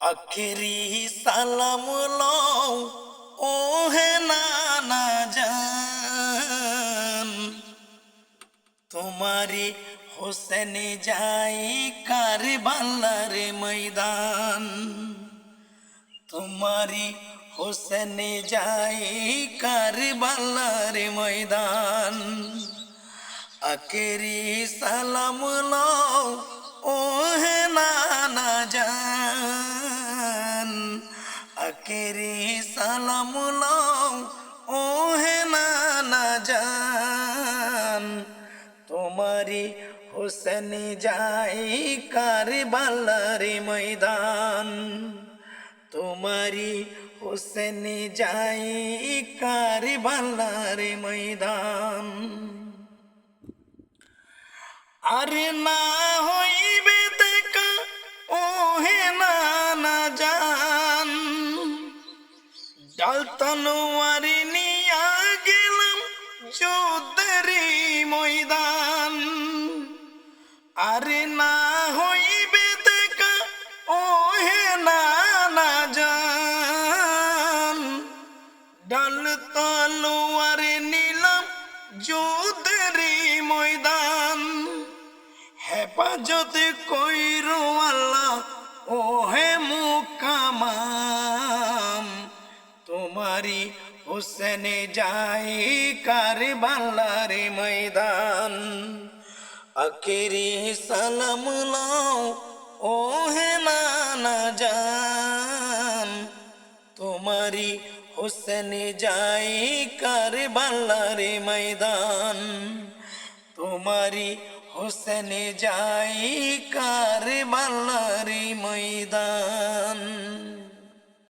আখেরি সালাম লও ও হে নানা জান। তোমারি হোসেনে যাই কারবালার ময়দান। তোমারি হোসেনে যাই কারবালার ময়দান। আকেরি সালাম লও আকেরি সালাম লও ও হে নানা জান। তোমারি হোসেন যাই কারবালার ময়দান। তোমারি হোসেন যাই কারবালার ময়দান। আরে না ডাল তনোয়ারি নিয়া গেলাম যুদ্ধেরি ময়দান। আরে না হইবে দেখা ও না না জান। ডাল তলোয়ারে নিলাম যুদ্ধেরি ময়দান। হেফাজত কইরো তোমারি হোসেনে যাই কারবালার ময়দান। আখেরি সালাম লাও ও হে নানা জান। তোমারি হোসেন যাই কারবালার ময়দান। তোমারি হোসেন যাই কারবালার ময়দান।